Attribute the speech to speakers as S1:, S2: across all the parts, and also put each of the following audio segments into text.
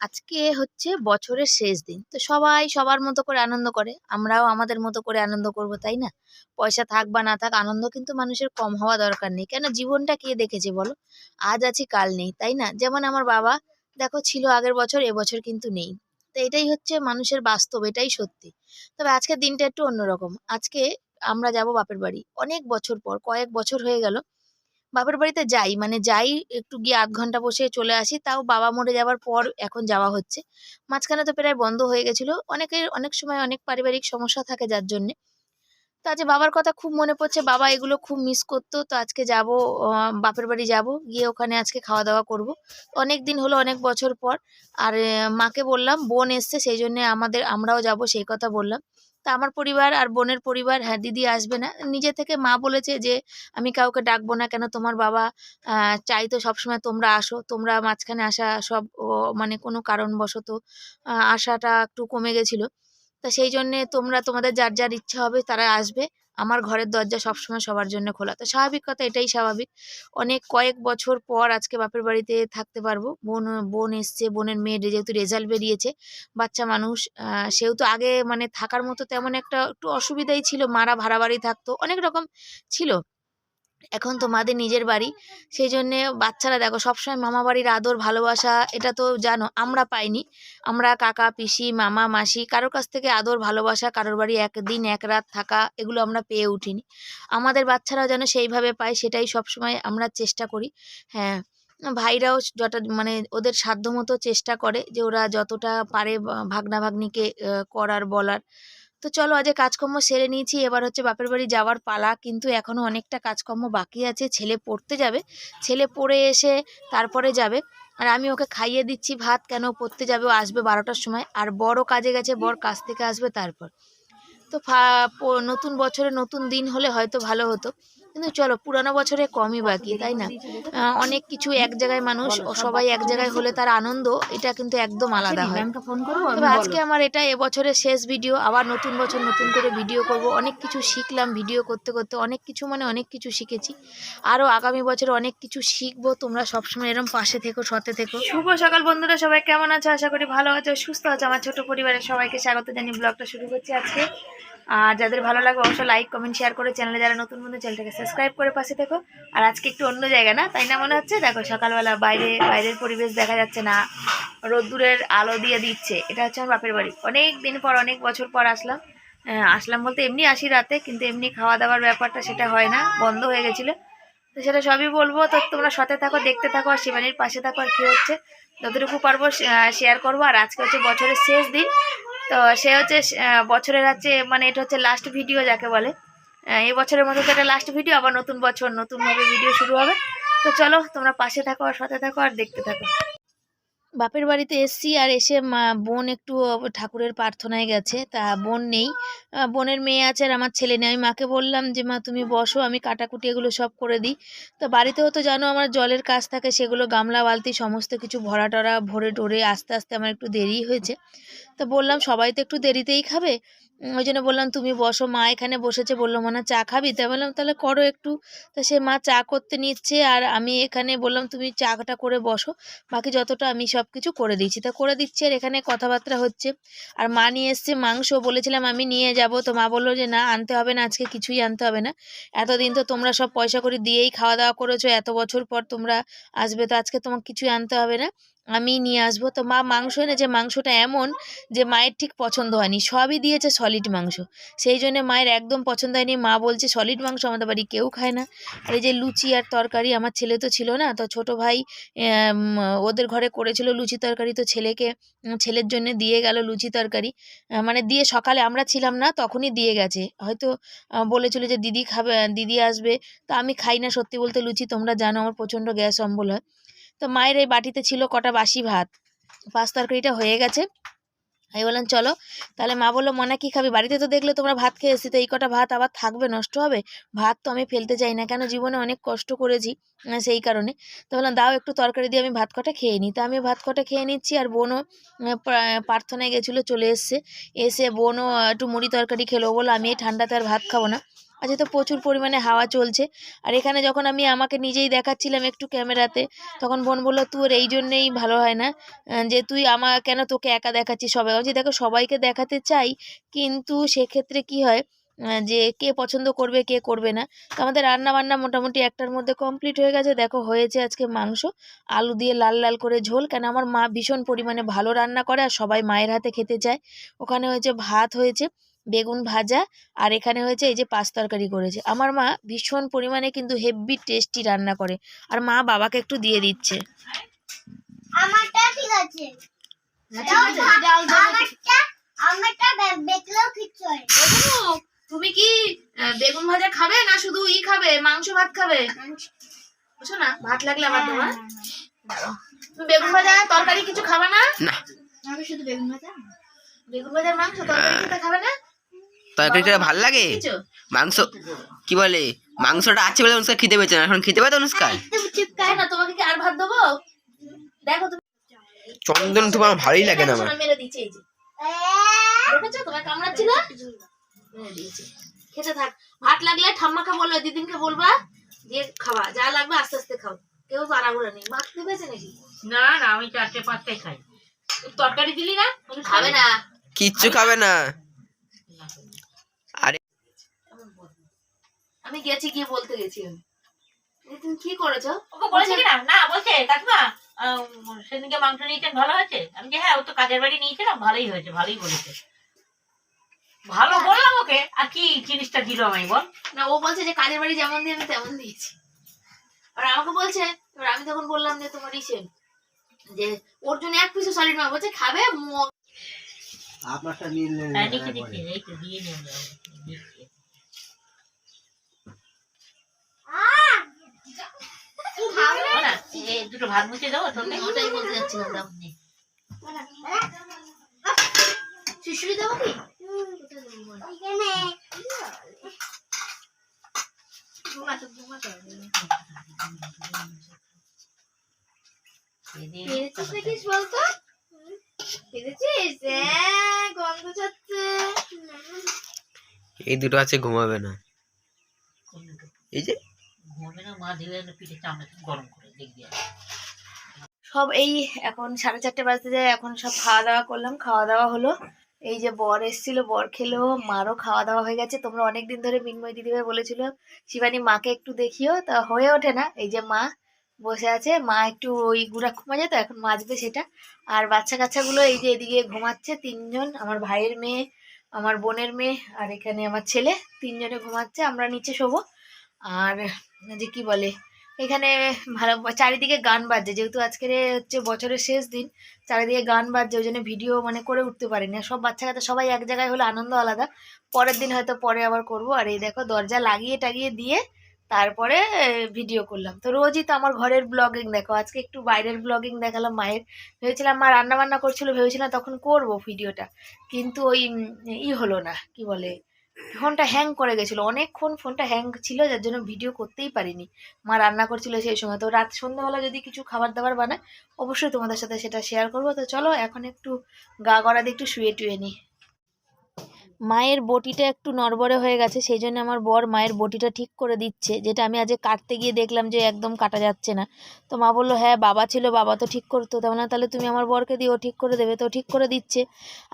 S1: আজকে হচ্ছে বছরের শেষ দিন। তো সবাই সবার মতো করে আনন্দ করে। আমরাও আমাদের মতো করে আনন্দ করব, তাই না? পয়সা থাক বা না থাক, আনন্দ কিন্তু মানুষের কম হওয়া দরকার নেই। কেন? জীবনটা কে দেখেছে বলো? আজ আছি, কাল নেই, তাই না? যেমন আমার বাবা, দেখো, ছিল আগের বছর, এবছর কিন্তু নেই। তো এটাই হচ্ছে মানুষের বাস্তব, এটাই সত্যি। তবে আজকের দিনটা একটু অন্যরকম। আজকে আমরা যাব বাপের বাড়ি। অনেক বছর পর, কয়েক বছর হয়ে গেল। বাপের বাড়িতে যাই। মানে যাই, একটু গিয়ে আধ ঘণ্টা বসে চলে আসি। তাও বাবা মরে যাওয়ার পর এখন যাওয়া হচ্ছে। মাঝখানে তো প্রায় বন্ধ হয়ে গেছিল। অনেকের অনেক সময় অনেক পারিবারিক সমস্যা থাকে যার জন্যে। তো আজকে বাবার কথা খুব মনে পড়ছে। বাবা এগুলো খুব মিস করতো। তো আজকে যাব বাপের বাড়ি যাব। গিয়ে ওখানে আজকে খাওয়া দাওয়া করব। অনেক দিন হলো, অনেক বছর পর। আর মাকে বললাম, বোন এসছে, সেই জন্যে আমাদের, আমরাও যাব, সেই কথা বললাম। তা আমার পরিবার আর বোনের পরিবার হ্যাঁ দিদি আসবে না। নিজে থেকে মা বলেছে যে, আমি কাউকে ডাকবো না কেন? তোমার বাবা চাই তো সবসময় তোমরা আসো। তোমরা মাঝখানে আসা সব মানে কোনো কারণবশত আসাটা একটু কমে গেছিল। তা সেই জন্যে তোমরা, তোমাদের যার যার ইচ্ছা হবে তারা আসবে। আমার ঘরের দরজা সবসময় সবার জন্য খোলা। তো স্বাভাবিক কথা, এটাই স্বাভাবিক। অনেক কয়েক বছর পর আজকে বাপের বাড়িতে থাকতে পারব। বোন বোন এসছে, বোনের মেয়ের যেহেতু রেজাল্ট বেরিয়েছে, বাচ্চা মানুষ সেহেতু আগে মানে থাকার মতো তেমন একটা একটু অসুবিধাই ছিল, মারা ভাড়া বাড়ি থাকতো, অনেক রকম ছিল। এখন তো মাদের নিজের বাড়ি। সেই জন্যে বাচ্চারা দেখো, সবসময় মামা বাড়ির আদর, ভালোবাসা, এটা তো জানো, আমরা পাইনি। আমরা কাকা, পিসি, মামা, মাসি, কারোর কাছ থেকে আদর, ভালোবাসা, কারোর বাড়ি একদিন, এক রাত থাকা, এগুলো আমরা পেয়ে উঠিনি। আমাদের বাচ্চারাও যেন সেইভাবে পায়, সেটাই সবসময় আমরা চেষ্টা করি। হ্যাঁ ভাইরাও যটা মানে ওদের সাধ্যমতো চেষ্টা করে যে ওরা যতটা পারে ভাগ্না ভাগ্নিকে করার, বলার। তো চলো আজ কাজকর্ম সেরে নিয়েছি, এবার হচ্ছে বাপের বাড়ি যাওয়ার পালা। কিন্তু এখনও অনেকটা কাজকর্ম বাকি আছে, ছেলে পড়তে যাবে। ছেলে পড়ে এসে তারপরে যাবে। আর আমি ওকে খাইয়ে দিচ্ছি ভাত, কেন পড়তে যাবে, ও আসবে বারোটার সময়। আর বড় কাজে গেছে, বর কাজ থেকে আসবে তারপর। তো ফা- নতুন বছরে নতুন দিন হলে হয়তো ভালো হতো। কিন্তু চলো পুরানো বছরে কমই বাকি তাই না? অনেক কিছু এক জায়গায় মানুষ সবাই এক জায়গায় হলে তার আনন্দ এটা কিন্তু একদম আলাদা হয়। তবে আজকে আমার এটা এবছরের শেষ ভিডিও আবার নতুন বছর নতুন করে ভিডিও করব। অনেক কিছু শিখলাম ভিডিও করতে করতে অনেক কিছু মানে অনেক কিছু শিখেছি। আরও আগামী বছরে অনেক কিছু শিখব তোমরা সবসময় এরম পাশে থেকো সতে থেকো। শুভ সকাল বন্ধুরা সবাই কেমন আছো? আশা করি ভালো আছো সুস্থ আছো। আমার ছোট পরিবারের সবাইকে স্বাগত জানিয়ে ব্লগটা শুরু করছি আজকে। আর যাদের ভালো লাগবে অবশ্যই লাইক কমেন্ট শেয়ার করে চ্যানেলে যারা নতুন বন্ধু চ্যানেলটাকে সাবস্ক্রাইব করে পাশে থেকো। আর আজকে একটু অন্য জায়গা না, তাই না মনে হচ্ছে? দেখো সকালবেলা বাইরে, বাইরের পরিবেশ দেখা যাচ্ছে না, রোদ্দুরের আলো দিয়ে দিচ্ছে, এটা হচ্ছে আমার বাপের বাড়ি। অনেক দিন পর, অনেক বছর পর আসলাম। আসলাম বলতে এমনি আসি রাতে, কিন্তু এমনি খাওয়া দাওয়ার ব্যাপারটা সেটা হয় না, বন্ধ হয়ে গেছিল। তো সেটা সবই বলব, তো তোমরা সাথে থাকো, দেখতে থাকো, আর শিবানীর পাশে থাকো, আর কী হচ্ছে। যতটুকু পারব শেয়ার করব। আর আজকে হচ্ছে বছরের শেষ দিন তো সে হচ্ছে বছরের হচ্ছে মানে এটা হচ্ছে লাস্ট ভিডিও যাকে বলে। এই বছরের মধ্যে তো এটা লাস্ট ভিডিও আবার নতুন বছর, নতুনভাবে ভিডিও শুরু হবে। তো চলো, তোমরা পাশে থাকো আর সাথে থাকো আর দেখতে থাকো। বাপের বাড়িতে এসছি আর এসে মা, বোন একটু ঠাকুরের প্রার্থনায় গেছে। তা বোন নেই। বোনের মেয়ে আছে আর আমার ছেলে নেই। আমি মাকে বললাম যে, মা, তুমি বসো, আমি কাটাকুটি এগুলো সব করে দিই। তো বাড়িতেও তো জানো আমার জলের কাজ থাকে, সেগুলো গামলা, বালতি, সমস্ত কিছু ভরা টরা ভরে টরে আস্তে আস্তে আমার একটু দেরি হয়েছে। তো বললাম, সবাই তো একটু দেরিতেই খাবে? ওই জন্য বললাম, তুমি বসো, মা এখানে বসেছে। বলল মনে চা খাবি? তাই বললাম, তাহলে করো একটু। তা সে, মা, চা করতে নিচ্ছে আর আমি এখানে বললাম, তুমি চাটা করে বসো, বাকি যতটা আমি সব কিছু করে দিচ্ছি। তা করে দিচ্ছি আর এখানে কথাবার্তা হচ্ছে। আর মা নিয়ে এসছে মাংস। বলেছিলাম, আমি নিয়ে যাব। তো মা বলল যে, না, আনতে হবে না, আজকে কিছুই আনতে হবে না। এতদিন তো তোমরা সব পয়সা করে দিয়েই খাওয়া দাওয়া করেছ, এত বছর পর তোমরা আসবে, তো আজকে তোমাকে কিছুই আনতে হবে না। আমি নিয়ে আসব। তো মা মাংস এনেছে মাংসটা এমন যে মায়ের ঠিক পছন্দ হয়নি, সবই দিয়েছে সলিড মাংস। সেই জন্য মায়ের একদম পছন্দ হয়নি। মা বলছে সলিড মাংস আমাদের বাড়ি কেউ খায় না। আর এই যে লুচি আর তরকারি, আমার ছেলে তো ছিল না, তো ছোট ভাই ওদের ঘরে করেছিল লুচি তরকারি, তো ছেলেকে, ছেলের জন্য দিয়ে গেল লুচি তরকারি। মানে দিয়ে সকালে আমরা ছিলাম না, তখনই দিয়ে গেছে। হয়তো বলেছিল যে, দিদি খাবে, দিদি আসবে। তো আমি খাই না সত্যি বলতে লুচি, তোমরা জানো আমার প্রচণ্ড গ্যাস অম্বল হয়। তো মায়ের এই বাটিতে ছিল কটা বাসি ভাত। পাঁচ তরকারিটা হয়ে গেছে। আমি বললাম, চলো। তাহলে মা বলল, মনে কি খাবি? বাড়িতে তো দেখলে তোমরা ভাত খেয়ে এসছি। তো এই কটা ভাত আবার থাকবে, নষ্ট হবে? ভাত তো আমি ফেলতে চাই না। কেন? জীবনে অনেক কষ্ট করেছি সেই কারণে। তো বললাম, দাও একটু তরকারি দিয়ে আমি ভাত কটা খেয়ে নিই। তো আমি ভাত কটা খেয়ে নিচ্ছি আর বোনও প্রার্থনায় গেছিল, চলে এসছে। এসে বোনও একটু মুড়ি তরকারি খেলো। বলো আমি এই ঠান্ডাতে আর ভাত খাব না। আজকে তো প্রচুর পরিমাণে হাওয়া চলছে, আর এখানে যখন আমি আমাকে নিজেই দেখাচ্ছিলাম একটু ক্যামেরাতে, তখন বোন বলল, তোর এই জন্যেই ভালো হয় না যে তুই আমার কেন তোকে একা দেখাচ্ছিস সবাই? বলছি, দেখো, সবাইকে দেখাতে চাই, কিন্তু সেক্ষেত্রে কি হয় যে কে পছন্দ করবে, কে করবে না? তো আমাদের রান্না বান্না মোটামুটি একটার মধ্যে কমপ্লিট হয়ে গেছে। দেখো, হয়েছে আজকে মাংস, আলু দিয়ে লাল লাল করে ঝোল, কেন আমার মা ভীষণ পরিমাণে ভালো রান্না করে, আর সবাই মায়ের হাতে খেতে চায়। ওখানে হয়েছে ভাত হয়েছে বেগুন ভাজা আর এখানে হয়েছে এই যে পাঁচ তরকারি করেছে। আমার মা ভীষণ পরিমাণে কিন্তু হেভি টেস্টি রান্না করে। আর মা বাবাকে একটু দিয়ে দিচ্ছে।
S2: আমারটা ঠিক আছে।
S1: হ্যাঁ,
S2: হয় না।
S1: তুমি কি বেগুন ভাজা খাবে না শুধু ই খাবে মাংস ভাত খাবে? বুঝছ না? ভাত লাগলে আমার দেওয়া তুমি বেগুন ভাজা তরকারি কিছু খাবে না?
S3: না।
S2: আমি শুধু বেগুন ভাজা?
S1: বেগুন ভাজার মাংস তরকারি খেতে খাবে না
S3: তরকারিটা ভালো লাগে? মাংস কি বলে? মাংসটা আছে বলে অনুষ্কা খেতে পেয়েছে না? এখন অনুষ্কা?
S1: না তোমাকে কি আর ভাত দেবো? দেখো তুমি
S3: চন্দন তোমার ভালোই লাগে না আমার।
S1: মেরে দিচ্ছে এই যে। দেখেছ? তোমার কামড়াচ্ছিল মেরে দিয়েছে। খেতে থাক। ভাত লাগলে ঠাম্মাকে বলবে দিদিনকে বলবা দিয়ে খাওয়া যা লাগবে আস্তে আস্তে খাও। কেউ তাড়াহুড়া নেই। নাকি?
S4: না না আমি চারটে পাঁচটাই খাই। তরকারি দিলি না?
S1: খাবে না।
S3: কিচ্ছু খাবে না।
S1: আমি গেছি গিয়ে বলতে গেছি আমি তুমি কি করেছ?
S4: ওকে বলেছে কি না? না বলছে কাকিমা সেদিনকে মাংস নিয়েছেন ভালো হয়েছে? আমি যে হ্যাঁ ও তো কাজের বাড়ি নিয়েছিলাম ভালোই হয়েছে ভালোই বলেছে। ভালো বললাম ওকে আর কি জিনিসটা দিল আমায় বল?
S1: না ও বলছে যে কাজের বাড়ি যেমন দিয়ে আমি তেমন দিয়েছি। আর আমাকে বলছে এবার আমি তখন বললাম যে তোমার ইসে যে ওর জন্য এক পিসও সলিড মা বলছে খাবে ম-
S5: আপনারটা নিয়ে
S4: হ্যাঁ নিচে দিচ্ছি এই তো দিয়ে নিয়ে দিচ্ছি না এই দুটো ভাত মুছে দেবো তোর
S1: ওটাই বলতে যাচ্ছিলাম দাও শিশুরি দেবো কি?
S2: এখানে
S1: ঘুমাতে ঘুমাতে হবে। পেরেছিস দেখিস বলতো? পেরেছিস গন্ধ ছাড়ছে।
S3: এই দুটো আছে ঘুমাবে না। এই যে
S4: ঘুমাবে না
S1: সব এই এখন সাড়ে চারটে বাজতে যায়, এখন সব খাওয়া দাওয়া করলাম। খাওয়া দাওয়া হলো। এই যে বর এসেছিল, বর খেলো, মারও খাওয়া দাওয়া হয়ে গেছে। তোমরা অনেক দিন ধরে মিনময় দিদিভাই বলেছিল, শিবানী, মাকে একটু দেখিও। তা হয়ে ওঠে না। এই যে মা বসে আছে, মা একটু ওই গুড়া মাজে তো এখন মাজবে সেটা। আর বাচ্চা কাচ্চাগুলো এই যে এদিকে ঘুমাচ্ছে, তিনজন, আমার ভাইয়ের মেয়ে, আমার বোনের মেয়ে, আর এখানে আমার ছেলে, তিনজনে ঘুমাচ্ছে। আমরা নিচে শোবো। আর যে কি বলে, এখানে ভালো, চারিদিকে গান বাজছে। যেহেতু আজকের হচ্ছে বছরের শেষ দিন, চারিদিকে গান বাজছে, ওই জন্য ভিডিও মানে করে উঠতে পারিনি। সব বাচ্চা কাচ্চা সবাই এক জায়গায় হলে আনন্দ আলাদা। পরের দিন হয়তো পরে আবার করব। আর এই দেখো, দরজা লাগিয়ে টাগিয়ে দিয়ে তারপরে ভিডিও করলাম। তো রোজই তো আমার ঘরের ব্লগিং দেখো। আজকে একটু বাইরের ব্লগিং দেখালাম মায়ের। ভেবেছিলাম মা রান্না বান্না করছিল, ভেবেছিলাম তখন করব ভিডিওটা। কিন্তু ওই ই হলো না, কি বলে ফোনটা হ্যাং করে গেছিল। অনেকক্ষণ ফোনটা হ্যাং ছিল, যার জন্য ভিডিও করতেই পারিনি। মা রান্না করছিল সেই সময়। তো রাত সন্ধ্যাবেলা যদি কিছু খাবার দাবার বানায়, অবশ্যই তোমাদের সাথে সেটা শেয়ার করব। তো চলো, এখন একটু গা গড়া দিয়ে একটু শুয়ে টুয়ে নিই মায়ের বটিটা একটু নড়বড়ে হয়ে গেছে সেই জন্য আমার বর মায়ের বটিটা ঠিক করে দিচ্ছে, যেটা আমি আজকে কাটতে গিয়ে দেখলাম যে একদম কাটা যাচ্ছে না। তো মা বলল হ্যাঁ বাবা ছিল, বাবা তো ঠিক করতো তেমন না, তাহলে তুমি আমার বরকে দিও, ঠিক করে দেবে, তো ঠিক করে দিচ্ছে।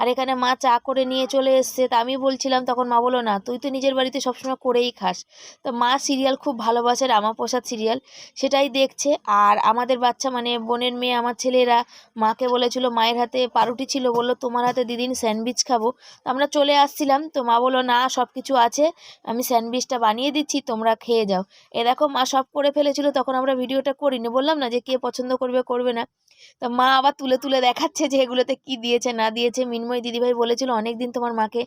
S1: আর এখানে মা চা করে নিয়ে চলে এসছে, তা আমি বলছিলাম, তখন মা বলল, না, তুই তো নিজের বাড়িতে সবসময় করেই খাস। তো মা সিরিয়াল খুব ভালোবাসে, রামাপ্রসাদ সিরিয়াল, সেটাই দেখছে। আর আমাদের বাচ্চা মানে বোনের মেয়ে, আমার ছেলেরা, মাকে বলেছিল, মায়ের হাতে পারুটি ছিল। বলল, তোমার হাতে দিদিন স্যান্ডউইচ খাব। তো আমরা চলে আসছিলাম তো মা বলো না সব কিছু আছে, আমি স্যান্ডউইচটা বানিয়ে দিচ্ছি, তোমরা খেয়ে যাও। এ দেখো, মা সব করে ফেলেছিল, তখন আমরা ভিডিওটা করিনি, বললাম না যে কে পছন্দ করবে করবে না। তো মা আবার তুলে তুলে দেখাচ্ছে যে এগুলোতে কি দিয়েছে, না দিয়েছে। মিনময় দিদিভাই বলেছিল অনেক দিন তোমার মাকে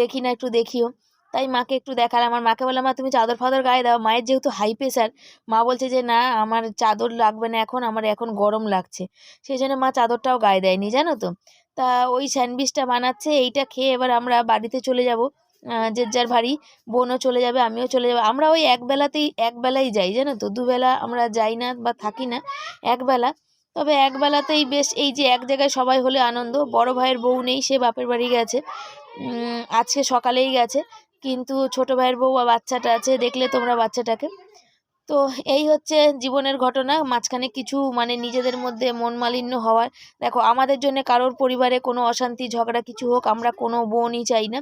S1: দেখি না, একটু দেখিও। তাই মাকে একটু দেখালাম, আমার মাকে বললাম, মা, তুমি চাদর ফাদর গায়ে দাও, মায়ের যেহেতু হাই প্রেশার মা বলছে যে, না, আমার চাদর লাগবে না এখন, আমার এখন গরম লাগছে। সেই জন্য মা চাদরটাও গায়ে দেয়নি, জানো তো? তা ওই স্যান্ডউইচটা বানাচ্ছে, এইটা খেয়ে এবার আমরা বাড়িতে চলে যাব। যে যার ভারী বোনও চলে যাবে, আমিও চলে যাব। আমরা ওই একবেলাতেই, একবেলাই যাই, জানো তো? দুবেলা আমরা যাই না বা থাকি না, একবেলা। তবে একবেলাতেই বেশ, এই যে এক জায়গায় সবাই হলে আনন্দ। বড় ভাইয়ের বউ নেই, সে বাপের বাড়ি গেছে। আজকে সকালেই গেছে। কিন্তু ছোট ভাইয়ের বউ আর বাচ্চাটা আছে, দেখলে তোমরা বাচ্চাটাকে। তো এই হচ্ছে জীবনের ঘটনা। মাঝখানে কিছু মানে নিজেদের মধ্যে মন মালিন্য হওয়ার। দেখো, আমাদের জন্য কারোর পরিবারে কোনো অশান্তি, ঝগড়া কিছু হোক, আমরা কোনো বোনই চাই না।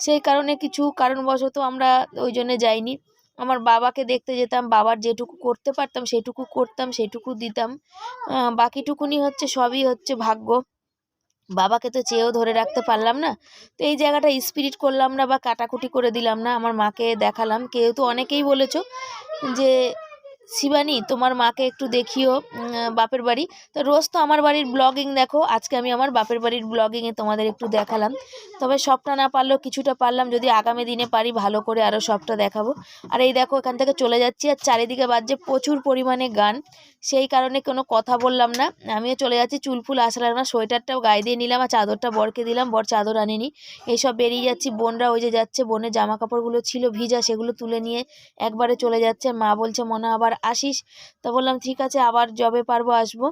S1: সেই কারণে কিছু কারণবশত আমরা ওই জন্যে যাইনি। আমার বাবাকে দেখতে যেতাম, বাবার যেটুকু করতে পারতাম, সেটুকু করতাম, সেটুকু দিতাম। বাকিটুকুনি হচ্ছে, সবই হচ্ছে ভাগ্য। বাবাকে তো চেয়েও ধরে রাখতে পারলাম না। তো এই জায়গাটা স্পিরিট করলাম না বা কাটাকুটি করে দিলাম না। আমার মাকে দেখালাম। কেউ তো অনেকেই বলেছ যে শিবানী, তোমার মাকে একটু দেখিও বাপের বাড়ি। তো রোজ তো আমার বাড়ির ব্লগিং দেখো। আজকে আমি আমার বাপের বাড়ির ব্লগিংয়ে তোমাদের একটু দেখালাম। তবে সবটা না পারলেও কিছুটা পারলাম। যদি আগামী দিনে পারি, ভালো করে আরও সবটা দেখাবো। আর এই দেখো, এখান থেকে চলে যাচ্ছি। আর চারিদিকে বাজছে প্রচুর পরিমাণে গান। সেই কারণে কোনো কথা বললাম না। আমিও চলে যাচ্ছি। চুল ফুল আসলাম না। সোয়েটারটাও গায়ে দিয়ে নিলাম। আর চাদরটা বরকে দিলাম। বর চাদর আনেনি। এইসব বেরিয়ে যাচ্ছি। বোনরা ওই যে যাচ্ছে। বোনের জামা কাপড়গুলো ছিল ভিজা, সেগুলো তুলে নিয়ে একবারে চলে যাচ্ছে। মা বলছে, মনে আবার আসিস? তো বললাম ঠিক আছে আবার যবে পারব আসব।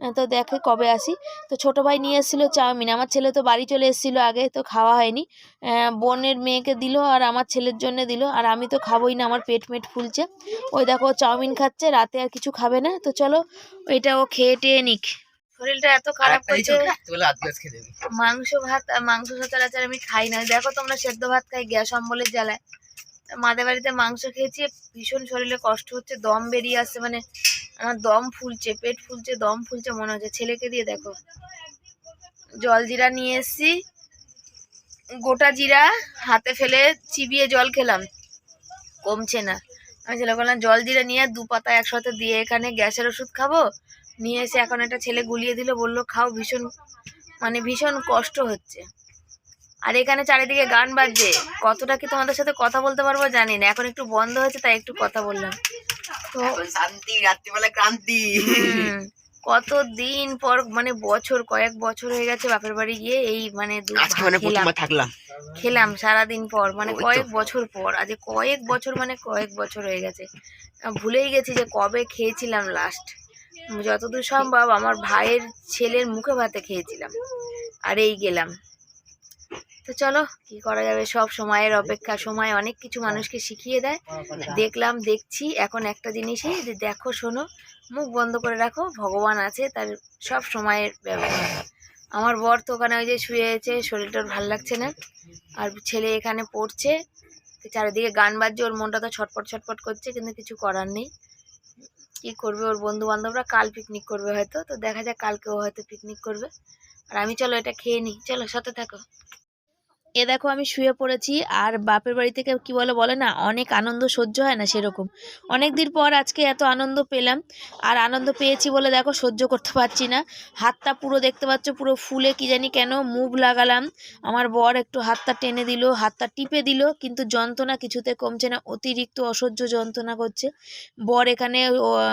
S1: তো দেখে কবে আসি। তো ছোটো ভাই নিয়ে এসেছিল চাউমিন। আমার ছেলে তো বাড়ি চলে এসেছিল আগে তো খাওয়া হয়নি। বোনের মেয়েকে দিল আর আমার ছেলের জন্য দিল। আর আমি তো খাবোই না আমার পেট মেট ফুলছে। ওই দেখো চাউমিন খাচ্ছে রাতে আর কিছু খাবে না। তো চলো ওইটা ও খেয়ে টেয়ে নিক। শরীরটা এত খারাপ করছে। মাংস ভাত আর মাংস সচরাচর আমি খাই না। দেখো তোমরা সেদ্ধ ভাত খাই গ্যাস অম্বলের জ্বালায়। মাদের বাড়িতে মাংস খেয়েছি, ভীষণ শরীরে কষ্ট হচ্ছে, দম বেরিয়ে আসছে মানে আমার দম ফুলছে, পেট ফুলছে, দম ফুলছে, মনে হচ্ছে, ছেলেকে দিয়ে দেখো। জল জিরা নিয়ে এসছি, গোটা জিরা হাতে ফেলে চিবিয়ে জল খেলাম, কমছে না। আমি ছেলে বললাম, জল জিরা নিয়ে দু পাতা একসাথে দিয়ে এখানে গ্যাসের ওষুধ খাব? নিয়ে এসে এখন একটা ছেলে গুলিয়ে দিল, বলল, খাও, ভীষণ মানে ভীষণ কষ্ট হচ্ছে। আর এখানে চারিদিকে গান বাজছে। কতটা কি তোমাদের সাথে কথা বলতে পারব জানি না। এখন একটু বন্ধ হয়েছে তাই একটু কথা বললাম। তো
S3: শান্তি রাত্রিবেলা ক্রান্তি
S1: কত দিন পর মানে বছর কয়েক বছর হয়ে গেছে বাপের বাড়ি গিয়ে এই মানে
S3: মানে থাকলাম।
S1: খেলাম সারাদিন পর মানে কয়েক বছর পর আজ কয়েক বছর মানে কয়েক বছর হয়ে গেছে। ভুলেই গেছি যে কবে খেয়েছিলাম লাস্ট যতদূর সম্ভব আমার ভাইয়ের ছেলের মুখে ভাতে খেয়েছিলাম। আর এই গেলাম। তো চলো, কি করা যাবে? সব সময়ের অপেক্ষা, সময় অনেক কিছু মানুষকে শিখিয়ে দেয়। দেখলাম, দেখছি, এখন একটা জিনিসই যে দেখো, শোনো, মুখ বন্ধ করে রাখো, ভগবান আছে তার সব সময়ের ব্যবহার। আমার বর তো ওখানে ওই যে শুয়ে আছে, শরীরটা ভালো লাগছে না। আর ছেলে এখানে পড়ছে চারিদিকে গান বাজছে, ওর মনটা তো ছটপট ছটপট করছে, কিন্তু কিছু করার নেই। কি করবে ওর বন্ধু বান্ধবরা কাল পিকনিক করবে হয়তো, তো দেখা যাক কালকেও হয়তো পিকনিক করবে। আর আমি চলো এটা খেয়ে নিই। চলো, সাথে থাকো। এ দেখো আমি শুয়ে পড়েছি, আর বাপের বাড়ি থেকে কি বলে বলে না, অনেক আনন্দ সহ্য হয় না সেরকম। অনেক দিন পর আজকে এত আনন্দ পেলাম, আর আনন্দ পেয়েছি বলে দেখো সহ্য করতে পারছি না। হাতটা পুরো দেখতে পাচ্ছ, পুরো ফুলে কি জানি কেন মুভ লাগালাম। আমার বর একটু হাতটা টেনে দিল, হাতটা টিপে দিল, কিন্তু যন্ত্রণা কিছুতে কমছে না, অতিরিক্ত অসহ্য যন্ত্রণা করছে। বর এখানে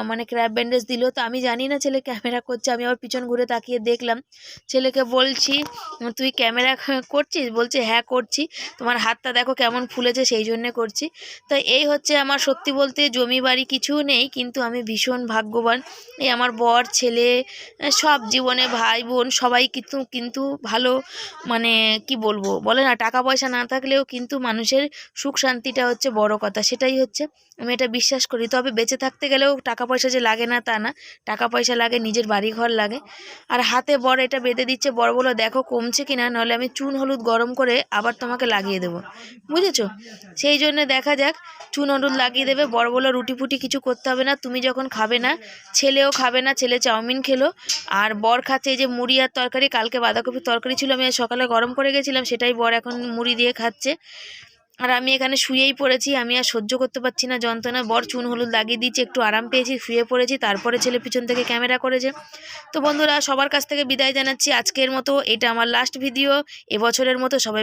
S1: মানে ক্র্যাপ ব্যান্ডেজ দিল, তো আমি জানি না ছেলে ক্যামেরা করছে, আমি আবার পিছন ঘুরে তাকিয়ে দেখলাম। ছেলেকে বলছি, তুই ক্যামেরা করছিস? বলছে হ্যাঁ করছি। তোমার হাতটা দেখো কেমন ফুলেছে সেই জন্যে করছি। তো এই হচ্ছে আমার সত্যি বলতে জমি বাড়ি কিছু নেই, কিন্তু আমি ভীষণ ভাগ্যবান। এই আমার বর, ছেলে সব জীবনে ভাই, বোন সবাই কিন্তু কিন্তু ভালো মানে কি বলব? বলে না, টাকা পয়সা না থাকলেও কিন্তু মানুষের সুখ শান্তিটা হচ্ছে বড় কথা, সেটাই হচ্ছে। আমি এটা বিশ্বাস করি। তবে বেঁচে থাকতে গেলেও টাকা পয়সা যে লাগে না তা না, টাকা পয়সা লাগে, নিজের বাড়ি ঘর লাগে। আর হাতে বড় এটা বেঁধে দিচ্ছে বড় বলো দেখো কমছে কিনা, নাহলে আমি চুন, হলুদ গরম করে আবার তোমাকে লাগিয়ে দেবো। বুঝেছ? সেই জন্য দেখা যাক, চুন হলুদ লাগিয়ে দেবে, বড় বলো রুটি ফুটি কিছু করতে হবে না, তুমি যখন খাবে না, ছেলেও খাবে না, ছেলে চাউমিন খেলো, আর বর খাচ্ছে যে মুড়ি আর তরকারি, কালকে বাঁধাকপির তরকারি ছিল, আমি সকালে গরম করে গেছিলাম, সেটাই বর এখন মুড়ি দিয়ে খাচ্ছে। আর আমি এখানে শুয়েই পড়েছি, আমি আর সহ্য করতে পারছি না, যন্ত্রণা, বর চুন হলুদ লাগিয়ে দিচ্ছে একটু আরাম পেয়েছি, শুয়ে পড়েছি, তারপরে ছেলে পিছন থেকে ক্যামেরা করেছে। তো বন্ধুরা, সবার কাছ থেকে বিদায় জানাচ্ছি, আজকের মতো এটা আমার লাস্ট ভিডিও এবছরের মতো সবাই